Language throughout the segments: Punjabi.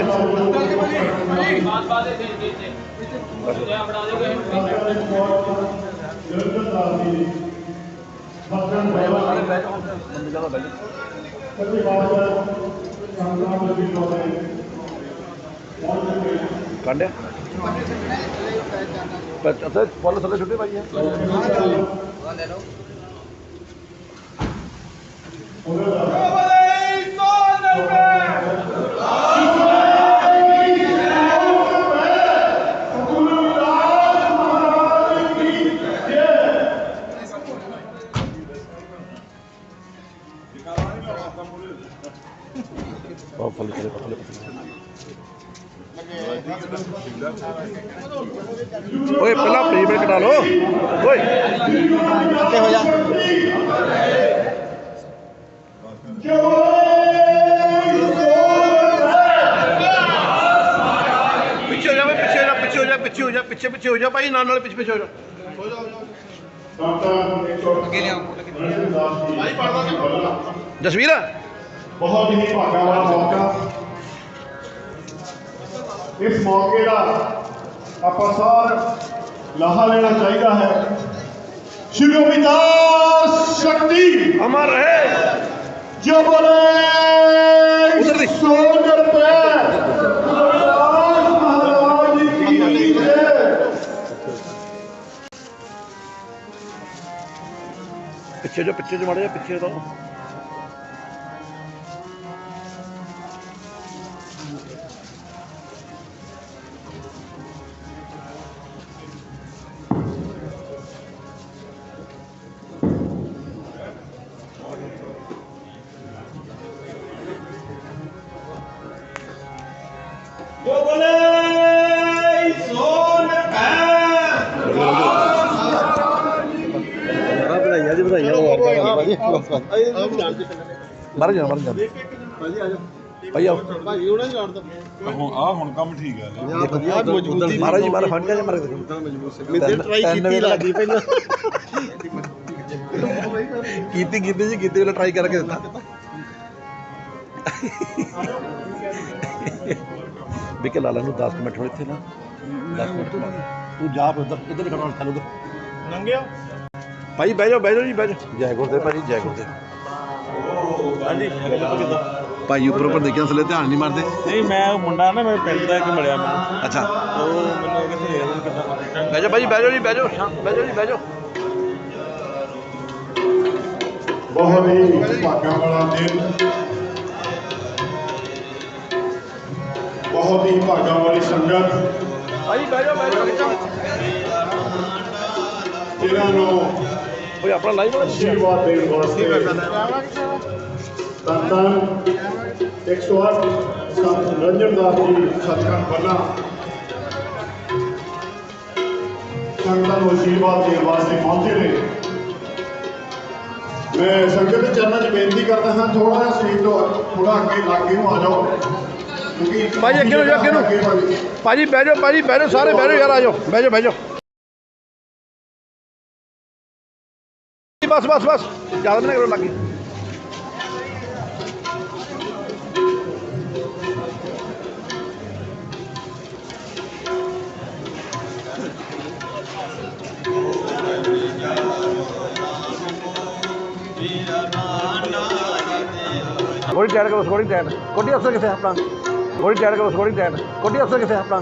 ਕੇ ਬਾਤ ਬਾਤ ਦੇ ਦੇ ਦੇ ਤੇ ਆਪਣਾ ਦੇ ਕਾਂਡਿਆ ਪਰ ਅੱਛਾ ਓਏ ਪਹਿਲਾਂ ਪ੍ਰੀਮੀਅਰ ਕਟਾ ਲਓ। ਓਏ। ਕਿੱਥੇ ਹੋ ਜਾ। ਪਿੱਛੇ ਹੋ ਜਾ ਪਿੱਛੇ ਹੋ ਜਾ ਪਿੱਛੇ ਹੋ ਜਾ ਪਿੱਛੇ ਹੋ ਜਾ ਪਿੱਛੇ ਪਿੱਛੇ ਹੋ ਜਾ ਭਾਈ ਨਾਲ ਨਾਲ ਪਿੱਛੇ ਪਿੱਛੇ ਹੋ ਜਾ। ਅੱਗੇ ਲਿਆਓ ਜਸਵੀਰ? ਬਹੁਤ ਹੀ ਭਾਗਾ ਵਾਲਾ ਮੌਕਾ ਇਸ ਮੌਕੇ ਦਾ ਆਪਾਂ ਸਾਰ ਲਾਹਾ ਲੈਣਾ ਚਾਹੀਦਾ ਹੈ ਸ਼੍ਰੀ ਵਿਕਾਸ ਸ਼ਕਤੀ ਅਮਰ ਰਹੇ ਜੋ ਬੋਲੇ ਉਧਰ ਦੀ। ਸੋਨਰ ਪੈ ਮਹਾਰਾਜ ਮਹਾਰਾਜ ਕੀ ਜੈ ਪਿੱਛੇ ਜੋ ਪਿੱਛੇ ਮਰ ਜਾ ਮਰ ਜਾ। ਭਾਈ ਆਓ। ਭਾਜੀ ਉਹਨਾਂ ਹੀ ਜਾਣਦਾ ਹੁਣ ਆ ਹੁਣ ਕੰਮ ਠੀਕ ਹੈ ਯਾਰ ਵਧੀਆ ਮਜ਼ਬੂਤੀ ਮਹਾਰਾਜ ਜੀ ਮਾਰ ਫੜ ਕੇ ਮਰ ਗਏ ਮੈਂ ਟਰਾਈ ਕੀਤੀ ਲੱਗੀ ਪਹਿਲਾਂ। ਕੀਤੀ ਕੀਤੀ ਜੀ ਕੀਤੀ ਉਹਨੇ ਟਰਾਈ ਕਰਕੇ ਦਿੱਤਾ। ਵਿਕੇ ਲਾਲਾ ਨੂੰ 10 ਮਿੰਟ ਹੋਏ ਇੱਥੇ ਨਾ। 10 ਮਿੰਟ ਤੋਂ ਜਾ ਉਧਰ ਇੱਧਰ ਖੜਾ ਚੱਲ ਉਧਰ। ਨੰਗਿਆ ਭਾਈ ਬਹਿ ਜਾਓ ਬਹਿ ਜਾਓ ਜੀ ਬਹਿ ਜਾਓ। ਜੈ ਗੁਰਦੇਵ ਭਾਜੀ ਜੈ ਗੁਰਦੇਵ। ਹਾਂਜੀ। ਭਾਈ ਉੱਪਰ ਉੱਪਰ ਦੇਖਿਆ ਥੱਲੇ ਧਿਆਨ ਨਹੀਂ ਮਾਰਦੇ। ਨਹੀਂ ਮੈਂ ਉਹ ਮੁੰਡਾ ਨਾ ਮੇਰੇ ਪਿੰਡ ਦਾ ਇੱਕ ਮਿਲਿਆ ਮੈਨੂੰ। ਅੱਛਾ। ਉਹ ਮੈਨੂੰ ਕਿੱਥੇ ਗਿਆ ਸੀ ਕਿੱਦਾਂ ਬਹਿ ਜਾਓ ਭਾਜੀ ਬਹਿ ਜਾਓ ਜੀ ਬਹਿ ਜਾਓ। ਸ਼ਾਂ- ਬਹਿ ਜਾਓ ਜੀ ਬਹਿ ਜਾਓ। ਬਹੁਤ ਹੀ ਭਾਗਾਂ ਵਾਲਾ ਦਿਨ। ਬਹੁਤ ਹੀ ਭਾਗਾਂ ਵਾਲੀ ਸੰਗਤ। ਭਾਈ ਬਹਿ ਜਾਓ ਬਹਿ ਜਾਓ। ਜਿਨ੍ਹਾਂ ਨੂੰ। ਓਏ ਆਪਣਾ ਲਾਈਵ ਵਾਲਾ ਆਸ਼ੀਰਵਾਦ ਦੇਣ ਵਾਸਤੇ। ਤਨ ਤਨ 108 ਸੰਤ ਰੰਜਨ ਦਾਸ ਜੀ ਸਤਿਕਾਰ ਬੱਲਾ ਸੰਗਤਾਂ ਨੂੰ ਆਸ਼ੀਰਵਾਦ ਦੇਣ ਵਾਸਤੇ ਪਹੁੰਚੇ ਨੇ। ਮੈਂ ਸੰਗਤ ਦੇ ਚਰਨਾਂ 'ਚ ਬੇਨਤੀ ਕਰਦਾ ਹਾਂ ਥੋੜਾ ਜਿਹਾ ਸੀਟ ਤੋਂ ਥੋੜਾ ਅੱਗੇ ਲਾਗੇ ਨੂੰ ਆ ਜਾਓ। ਕਿਉਂਕਿ ਭਾਈ ਅੱਗੇ ਨੂੰ ਅੱਗੇ ਨੂੰ। ਭਾਜੀ। ਭਾਜੀ ਬਹਿ ਜਾਓ ਭਾਜੀ ਬਹਿ ਜਾਓ ਸਾਰੇ ਬਹਿ ਜਾਓ ਯਾਰ ਆ ਜਾਓ। ਬਹਿ ਜਾਓ ਬਹਿ ਜਾਓ। ਬਸ ਬਸ ਬਸ। ਜ਼ਿਆਦਾ ਨਾ ਕਰੋ ਲੱਗੀ। ਗੋੜੀ ਟੈਡ ਕਰੋ ਗੋੜੀ ਟੈਡ ਕੋਟੀ ਅਫਸਰ ਕਿੱਥੇ ਆਪਣਾ? ਗੋੜੀ ਟੈਡ ਕਰੋ ਗੋੜੀ ਟੈਡ ਕੋਟੀ ਅਫਸਰ ਕਿੱਥੇ ਆਪਣਾ?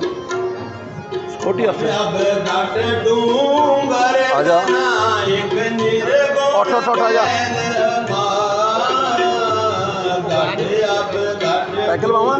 ਕੋਟੀ ਅਫਸਰ। ਆ ਜਾ। ਉੱਠ ਉੱਠ ਉੱਠ ਆ ਜਾ। ਸਾਈਕਲ ਬਾਵਾ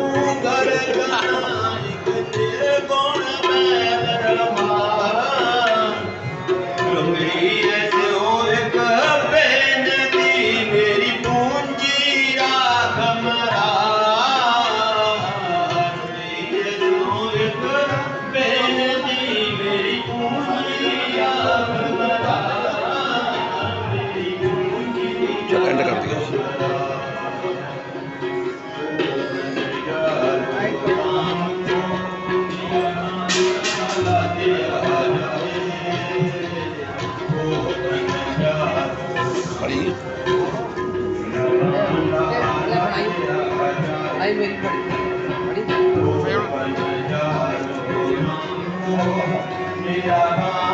Yeah.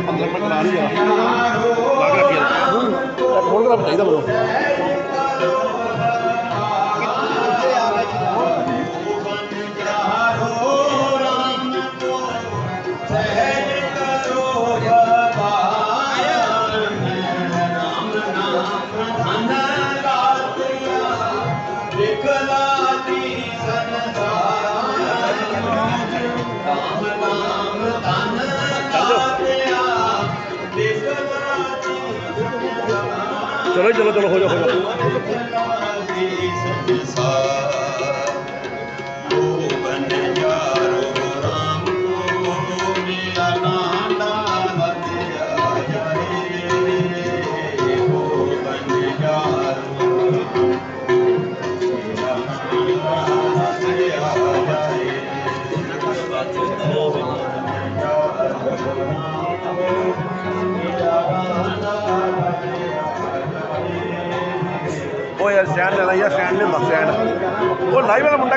ਗਾਣਾ 15 ਮਿੰਟ ਲਾ ਲਈ ਯਾਰ ਲੱਗ ਰੱਖੀ ਹੋਰ ਕਰਾ ਚਲੋ ਚਲੋ ਚਲੋ ਹੋ ਜਾ ਹੋ ਜਾ ਯਾਰ ਸਟੈਂਡ ਲੈਣਾ ਯਾਰ ਸਟੈਂਡ ਨਹੀਂ ਸਟੈਂਡ ਉਹ ਲਾਈਵ ਵਾਲਾ ਮੁੰਡਾ